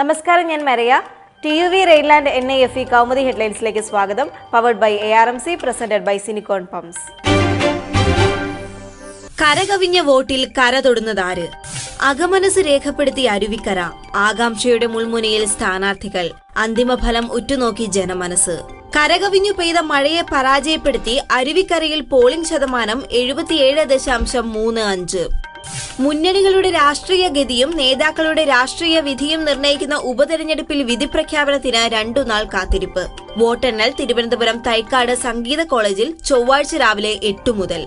നമസ്കാരം ഞാൻ മരയ. T U V Rheinland N I F E Kaumudi ഹെഡ്ലൈൻസിലേക്ക് സ്വാഗതം. Powered by A R M C presented by Sinicon pumps കരകവിഞ്ഞ വോട്ടിൽ കര തൊടുന്നതാര് അകമനസ് രേഖപ്പെടുത്തിയ അരുവിക്കര ആകാംക്ഷയുടെ മുൾമുനയിൽ സ്ഥാനാർത്ഥികൾ അന്തിമഫലം ഉറ്റുനോക്കി ജനമനസ് കരകവിഞ്ഞു പെയ്ത മഴയെ പരാജയപ്പെടുത്തി അരുവിക്കരയിൽ പോളിംഗ് ശതമാനം എഴുപത്തിയേഴ് ദശാംശം മൂന്ന് അഞ്ച്. മുന്നണികളുടെ രാഷ്ട്രീയ ഗതിയും നേതാക്കളുടെ രാഷ്ട്രീയ വിധിയും നിർണയിക്കുന്ന ഉപതെരഞ്ഞെടുപ്പിൽ വിധി പ്രഖ്യാപനത്തിന് രണ്ടു നാൾ കാത്തിരിപ്പ്. വോട്ടെണ്ണൽ തിരുവനന്തപുരം തൈക്കാട് സംഗീത കോളേജിൽ ചൊവ്വാഴ്ച രാവിലെ എട്ടു മുതൽ.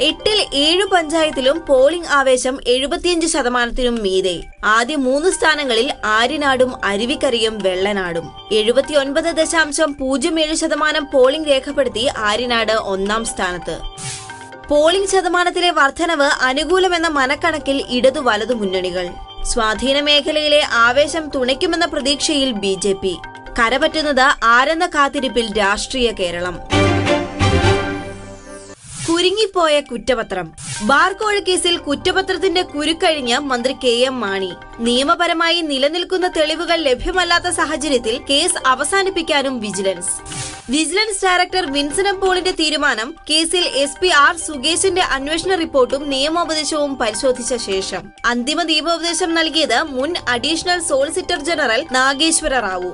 എട്ടിൽ ഏഴ് പഞ്ചായത്തിലും പോളിംഗ് ആവേശം എഴുപത്തിയഞ്ച് ശതമാനത്തിനും മീതെ. ആദ്യ മൂന്ന് സ്ഥാനങ്ങളിൽ ആര്യനാടും അരുവിക്കരയും വെള്ളനാടും. എഴുപത്തിയൊൻപത് ദശാംശം പൂജ്യം ഏഴ് ശതമാനം പോളിംഗ് രേഖപ്പെടുത്തി ആര്യനാട് ഒന്നാം സ്ഥാനത്ത്. പോളിംഗ് ശതമാനത്തിലെ വർധനവ് അനുകൂലമെന്ന മനക്കണക്കിൽ ഇടതു വലതു മുന്നണികൾ. സ്വാധീന മേഖലയിലെ ആവേശം തുണയ്ക്കുമെന്ന പ്രതീക്ഷയിൽ ബി ജെ പി. കരപറ്റുന്നത് ആരെന്ന കാത്തിരിപ്പിൽ രാഷ്ട്രീയ കേരളം. കുരുങ്ങിപ്പോയ കുറ്റപത്രം. ബാർകോഴ കേസിൽ കുറ്റപത്രത്തിന്റെ കുരുക്കഴിഞ്ഞ് മന്ത്രി കെ എം മാണി. നിയമപരമായി നിലനിൽക്കുന്ന തെളിവുകൾ ലഭ്യമല്ലാത്ത സാഹചര്യത്തിൽ കേസ് അവസാനിപ്പിക്കാനും വിജിലൻസ്. വിജിലൻസ് ഡയറക്ടർ വിൻസനം പോളിന്റെ തീരുമാനം കേസിൽ എസ് പി ആർ സുകേഷിന്റെ അന്വേഷണ റിപ്പോർട്ടും നിയമോപദേശവും പരിശോധിച്ച ശേഷം. അന്തിമ നിയമോപദേശം നൽകിയത് മുൻ additional solicitor general Nageshwara Rao.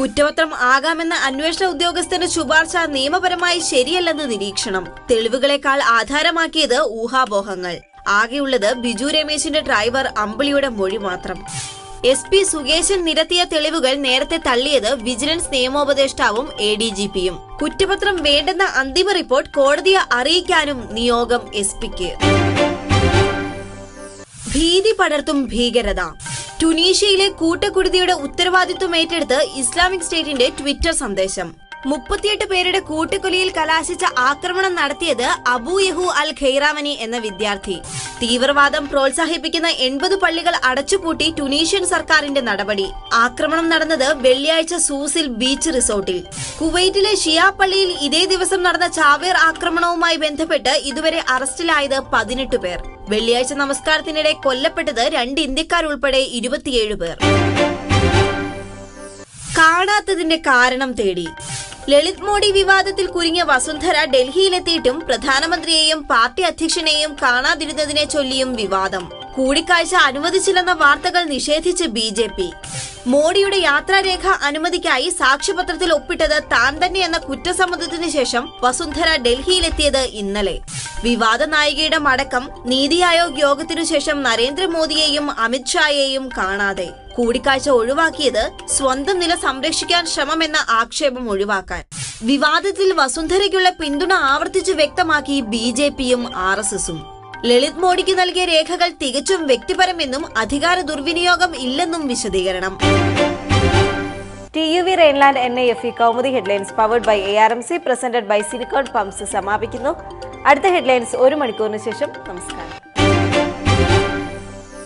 കുറ്റപത്രം ആകാമെന്ന അന്വേഷണ ഉദ്യോഗസ്ഥന്റെ ശുപാർശ നിയമപരമായി ശരിയല്ലെന്ന് നിരീക്ഷണം. തെളിവുകളെക്കാൾ ആധാരമാക്കിയത് ഊഹാപോഹങ്ങൾ. ആകെയുള്ളത് ബിജു രമേശിന്റെ ഡ്രൈവർ അമ്പിളിയുടെ മൊഴി മാത്രം. എസ് പി സുകേശൻ നിരത്തിയ തെളിവുകൾ നേരത്തെ തള്ളിയത് വിജിലൻസ് നിയമോപദേഷ്ടാവും എ ഡി ജി പിയും. കുറ്റപത്രം വേണ്ടെന്ന അന്തിമ റിപ്പോർട്ട് കോടതിയെ അറിയിക്കാനും നിയോഗം എസ് പിക്ക്. ഭീതി പടർത്തും ഭീകരത. ടുനീഷ്യയിലെ കൂട്ടക്കുടുതിയുടെ ഉത്തരവാദിത്വം ഏറ്റെടുത്ത് ഇസ്ലാമിക് സ്റ്റേറ്റിന്റെ ട്വിറ്റർ സന്ദേശം. മുപ്പത്തിയെട്ട് പേരുടെ കൂട്ടിക്കൊലിയിൽ കലാശിച്ച ആക്രമണം നടത്തിയത് അബു യഹു അൽ ഖൈറാമനി എന്ന വിദ്യാർത്ഥി. തീവ്രവാദം പ്രോത്സാഹിപ്പിക്കുന്ന എൺപത് പള്ളികൾ അടച്ചുപൂട്ടി ടുനീഷ്യൻ സർക്കാരിന്റെ നടപടി. ആക്രമണം നടന്നത് വെള്ളിയാഴ്ച സൂസിൽ ബീച്ച് റിസോർട്ടിൽ. കുവൈറ്റിലെ ഷിയാ പള്ളിയിൽ ഇതേ ദിവസം നടന്ന ചാവേർ ആക്രമണവുമായി ബന്ധപ്പെട്ട് ഇതുവരെ അറസ്റ്റിലായത് പതിനെട്ട് പേർ. വെള്ളിയാഴ്ച നമസ്കാരത്തിനിടെ കൊല്ലപ്പെട്ടത് രണ്ട് ഇന്ത്യക്കാരുൾപ്പെടെ ഇരുപത്തിയേഴ് പേർ. കാണാത്തതിന്റെ കാരണം തേടി. ലളിത് മോഡി വിവാദത്തിൽ കുരുങ്ങിയ വസുന്ധര ഡൽഹിയിലെത്തിയിട്ടും പ്രധാനമന്ത്രിയെയും പാർട്ടി അധ്യക്ഷനെയും കാണാതിരുന്നതിനെ ചൊല്ലിയും വിവാദം. കൂടിക്കാഴ്ച അനുവദിച്ചില്ലെന്ന വാർത്തകൾ നിഷേധിച്ച് ബി ജെ പി. മോഡിയുടെ യാത്രാരേഖ അനുമതിക്കായി സാക്ഷ്യപത്രത്തിൽ ഒപ്പിട്ടത് താൻ തന്നെയെന്ന കുറ്റസമ്മതത്തിന് ശേഷം വസുന്ധര ഡൽഹിയിലെത്തിയത് ഇന്നലെ. വിവാദ നായികയുടെ മടക്കം നീതി ആയോഗ് യോഗത്തിനു ശേഷം നരേന്ദ്രമോദിയെയും അമിത്ഷായെയും കാണാതെ. കൂടിക്കാഴ്ച ഒഴിവാക്കിയത് സ്വന്തം നില സംരക്ഷിക്കാൻ ശ്രമമെന്ന ആക്ഷേപം ഒഴിവാക്കാൻ. വിവാദത്തിൽ വസുന്ധരയ്ക്കുള്ള പിന്തുണ ആവർത്തിച്ചു വ്യക്തമാക്കി ബി ജെ പിയും ആർ എസ് എസും. ലളിത് മോഡിക്ക് നൽകിയ രേഖകൾ തികച്ചും വ്യക്തിപരമെന്നും അധികാര ദുർവിനിയോഗം ഇല്ലെന്നും വിശദീകരണം. T U V Rheinland N I F E Kaumudi headlines powered by A R M C presented by Sinicon pumps സമാപിക്കുന്നു. അടുത്ത ഹെഡ്ലൈൻസ് ഒരു മണിക്കൂറിന് ശേഷം. നമസ്കാരം.